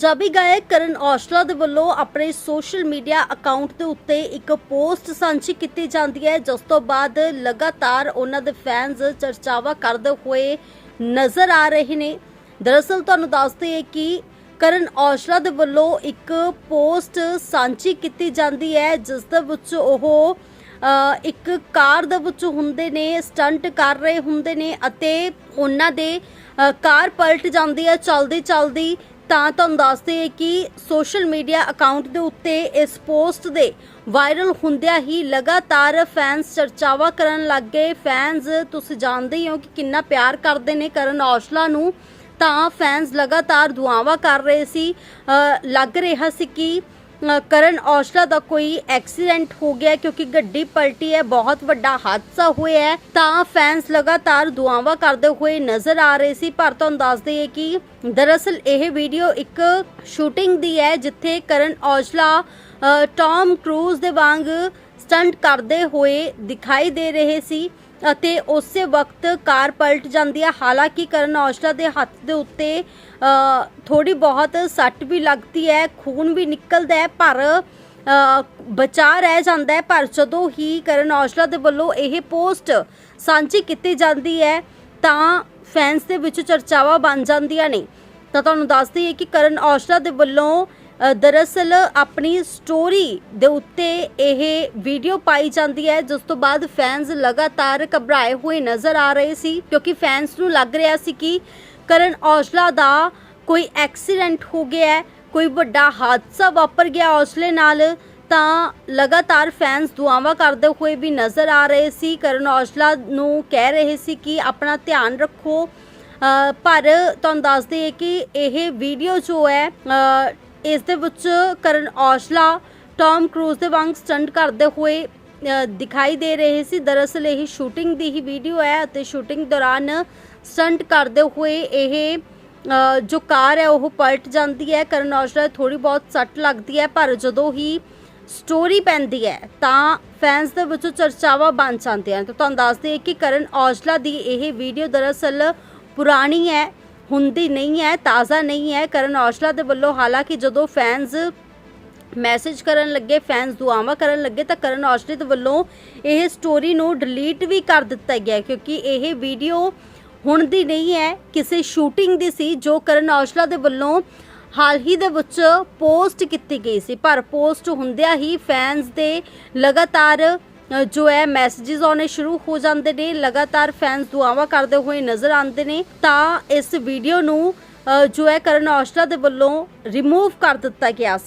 ਪੰਜਾਬੀ ਗਾਇਕ ਕਰਨ ਔਸ਼ਲਾ ਦੇ ਵੱਲੋਂ ਆਪਣੇ ਸੋਸ਼ਲ ਮੀਡੀਆ ਅਕਾਊਂਟ ਦੇ ਉੱਤੇ ਇੱਕ ਪੋਸਟ ਸਾਂਝੀ ਕੀਤੀ ਜਾਂਦੀ ਹੈ, ਜਿਸ ਤੋਂ ਬਾਅਦ ਲਗਾਤਾਰ ਉਹਨਾਂ ਦੇ ਫੈਨਸ ਚਰਚਾਵਾ ਕਰਦੇ ਹੋਏ ਨਜ਼ਰ ਆ ਰਹੇ ਨੇ। ਦਰਅਸਲ ਤੁਹਾਨੂੰ ਦੱਸਦੇ ਹਾਂ ਕਿ ਕਰਨ ਔਸ਼ਲਾ ਦੇ ਵੱਲੋਂ ਇੱਕ ਪੋਸਟ ਸਾਂਝੀ ਕੀਤੀ ਜਾਂਦੀ ਹੈ, ਜਿਸ ਦੇ ਵਿੱਚ ਉਹ ਇੱਕ ਕਾਰ ਦੇ ਵਿੱਚ ਹੁੰਦੇ ਨੇ, ਸਟੰਟ ਕਰ ਰਹੇ ਹੁੰਦੇ ਨੇ ਅਤੇ ਉਹਨਾਂ ਦੇ ਕਾਰ ਪਲਟ ਜਾਂਦੀ ਹੈ ਚਲਦੀ ਚਲਦੀ ਤਾਂ ਤੁਹਾਨੂੰ ਦੱਸਦੇ ਕਿ ਸੋਸ਼ਲ ਮੀਡੀਆ ਅਕਾਊਂਟ ਦੇ ਉੱਤੇ ਇਸ ਪੋਸਟ ਦੇ ਵਾਇਰਲ ਹੁੰਦਿਆਂ ਹੀ ਲਗਾਤਾਰ ਫੈਨਸ ਚਰਚਾਵਾ ਕਰਨ ਲੱਗ ਗਏ। ਫੈਨਸ, ਤੁਸੀਂ ਜਾਣਦੇ ਹੀ ਹੋ ਕਿ ਕਿੰਨਾ ਪਿਆਰ ਕਰਦੇ ਨੇ ਕਰਨ ਔਸ਼ਲਾ ਨੂੰ। ਤਾਂ ਫੈਨਸ ਲਗਾਤਾਰ ਦੁਆਵਾਂ ਕਰ ਰਹੇ ਸੀ। ਲੱਗ ਰਿਹਾ ਸੀ ਕਿ ਕਰਨ ਔਜਲਾ ਦਾ ਕੋਈ ਐਕਸੀਡੈਂਟ ਹੋ ਗਿਆ ਕਿਉਂਕਿ ਗੱਡੀ ਪਲਟੀ ਹੈ ਬਹੁਤ ਵੱਡਾ ਹਾਦਸਾ ਹੋਇਆ ਹੈ। ਤਾਂ ਫੈਨਸ ਲਗਾਤਾਰ ਦੁਆਵਾਂ ਕਰਦੇ ਹੋਏ ਨਜ਼ਰ ਆ ਰਹੇ ਸੀ ਪਰ ਤੁਹਾਨੂੰ ਦੱਸ ਦਈਏ ਕਿ ਦਰਅਸਲ ਇਹ ਵੀਡੀਓ ਇੱਕ ਸ਼ੂਟਿੰਗ ਦੀ ਹੈ ਜਿੱਥੇ ਕਰਨ ਔਜਲਾ ਅ, ਕਰੂਜ਼ ਦੇ ਵਾਂਗ ਸਟੰਟ ਕਰਦੇ ਹੋਏ ਦਿਖਾਈ ਦੇ ਰਹੇ ਸੀ। ਅਤੇ ਉਸੇ ਵਕਤ ਕਾਰ ਪਲਟ ਜਾਂਦੀ ਹੈ। ਹਾਲਾਂਕਿ ਕਰਨ ਔਜਲਾ ਦੇ ਹੱਥ ਦੇ ਉੱਤੇ ਥੋੜੀ ਬਹੁਤ ਸੱਟ ਵੀ ਲੱਗਦੀ ਹੈ ਖੂਨ ਵੀ ਨਿਕਲਦਾ ਹੈ ਪਰ ਅ, ਬਚਾ ਰਹਿ ਜਾਂਦਾ ਹੈ। ਪਰ ਜਦੋਂ ਹੀ ਕਰਨ ਔਜਲਾ ਦੇ ਵੱਲੋਂ ਇਹ ਪੋਸਟ ਸਾਂਝੀ ਕੀਤੀ ਜਾਂਦੀ ਹੈ ਤਾਂ ਫੈਨਸ ਦੇ ਵਿੱਚ ਚਰਚਾਵਾਂ ਬਣ ਜਾਂਦੀਆਂ ਨੇ। ਤਾਂ ਤੁਹਾਨੂੰ ਦੱਸ ਹੈ ਕਿ ਕਰਨ ਔਜਲਾ ਦੇ ਵੱਲੋਂ ਦਰਅਸਲ ਆਪਣੀ ਸਟੋਰੀ ਦੇ ਉੱਤੇ ਇਹ ਵੀਡੀਓ ਪਾਈ ਜਾਂਦੀ ਹੈ, ਜਿਸ ਤੋਂ ਬਾਅਦ ਫੈਨਸ ਲਗਾਤਾਰ ਘਬਰਾਏ ਹੋਏ ਨਜ਼ਰ ਆ ਰਹੇ ਸੀ, ਕਿਉਂਕਿ ਫੈਨਸ ਨੂੰ ਲੱਗ ਰਿਹਾ ਸੀ ਕਿ ਕਰਨ ਔਜਲਾ ਦਾ ਕੋਈ ਐਕਸੀਡੈਂਟ ਹੋ ਗਿਆ ਹੈ, ਕੋਈ ਵੱਡਾ ਹਾਦਸਾ ਵਾਪਰ ਗਿਆ ਔਜਲੇ ਨਾਲ, ਤਾਂ ਲਗਾਤਾਰ ਫੈਨਸ ਦੁਆਵਾਂ ਕਰਦੇ ਹੋਏ ਵੀ ਨਜ਼ਰ ਆ ਰਹੇ ਸੀ। ਕਰਨ ਔਜਲਾ ਨੂੰ ਕਹਿ ਰਹੇ ਸੀ ਕਿ ਆਪਣਾ ਧਿਆਨ ਰੱਖੋ। ਪਰ ਤੁਹਾਨੂੰ ਦੱਸ ਹਾਂ ਕਿ ਇਹ ਵੀਡੀਓ ਜੋ ਹੈ ਇਸ ਦੇ ਵਿੱਚ ਕਰਨ ਔਜਲਾ ਟੌਮ ਕਰੂਜ਼ ਦੇ ਵਾਂਗ ਸਟੰਟ ਕਰਦੇ ਹੋਏ ਦਿਖਾਈ ਦੇ ਰਹੇ ਸੀ। ਦਰਅਸਲ ਇਹ ਸ਼ੂਟਿੰਗ ਦੀ ਹੀ ਵੀਡੀਓ ਹੈ ਅਤੇ ਸ਼ੂਟਿੰਗ ਦੌਰਾਨ ਸਟੰਟ ਕਰਦੇ ਹੋਏ ਇਹ ਜੋ ਕਾਰ ਹੈ ਉਹ ਪਲਟ ਜਾਂਦੀ ਹੈ। ਕਰਨ ਔਜਲਾ ਥੋੜੀ ਬਹੁਤ ਸੱਟ ਲੱਗਦੀ ਹੈ, ਪਰ ਜਦੋਂ ਹੀ ਸਟੋਰੀ ਪੈਂਦੀ ਹੈ, ਤਾਂ ਫੈਨਸ ਦੇ ਵਿੱਚੋਂ ਚਰਚਾਵਾਂ ਬਣ ਜਾਂਦੀਆਂ ਤਾਂ ਤੁਹਾਨੂੰ ਦੱਸ ਦੱਸਦੇ ਕਿ ਕਰਨ ਔਜਲਾ ਦੀ ਇਹ ਵੀਡੀਓ ਦਰਅਸਲ ਪੁਰਾਣੀ ਹੈ ਹੁੰਦੀ ਨਹੀਂ ਹੈ, ਤਾਜ਼ਾ ਨਹੀਂ ਹੈ। ਕਰਨ ਔਸ਼ਲਾ ਦੇ ਵੱਲੋਂ ਹਾਲਾਂਕਿ ਜਦੋਂ ਫੈਨਸ ਮੈਸੇਜ ਕਰਨ ਲੱਗੇ ਫੈਨਸ ਦੁਆਵਾਂ ਕਰਨ ਲੱਗੇ, ਤਾਂ ਕਰਨ ਔਜਲੇ ਦੇ ਵੱਲੋਂ ਇਹ ਸਟੋਰੀ ਨੂੰ ਡਿਲੀਟ ਵੀ ਕਰ ਦਿੱਤਾ ਗਿਆ ਕਿਉਂਕਿ ਇਹ ਵੀਡੀਓ ਹੁਣ ਦੀ ਨਹੀਂ ਹੈ, ਕਿਸੇ ਸ਼ੂਟਿੰਗ ਦੀ ਸੀ, ਜੋ ਕਰਨ ਔਸ਼ਲਾ ਦੇ ਵੱਲੋਂ ਹਾਲ ਹੀ ਦੇ ਵਿੱਚ ਪੋਸਟ ਕੀਤੀ ਗਈ ਸੀ। ਪਰ ਪੋਸਟ ਹੁੰਦਿਆਂ ਹੀ ਫੈਨਸ ਦੇ ਲਗਾਤਾਰ ਜੋ ਹੈ ਮੈਸੇजेस ਆਉਣੇ ਸ਼ੁਰੂ ਹੋ ਜਾਂਦੇ ਨੇ, ਲਗਾਤਾਰ ਫੈਨਸ ਦੁਆਵਾਂ ਕਰਦੇ ਹੋਏ ਨਜ਼ਰ ਆਉਂਦੇ ਨੇ, ਤਾਂ ਇਸ ਵੀਡੀਓ ਨੂੰ ਜੋ ਹੈ ਕਰਨ ਔਜਲਾ ਦੇ ਵੱਲੋਂ ਰਿਮੂਵ ਕਰ ਦਿੱਤਾ ਗਿਆ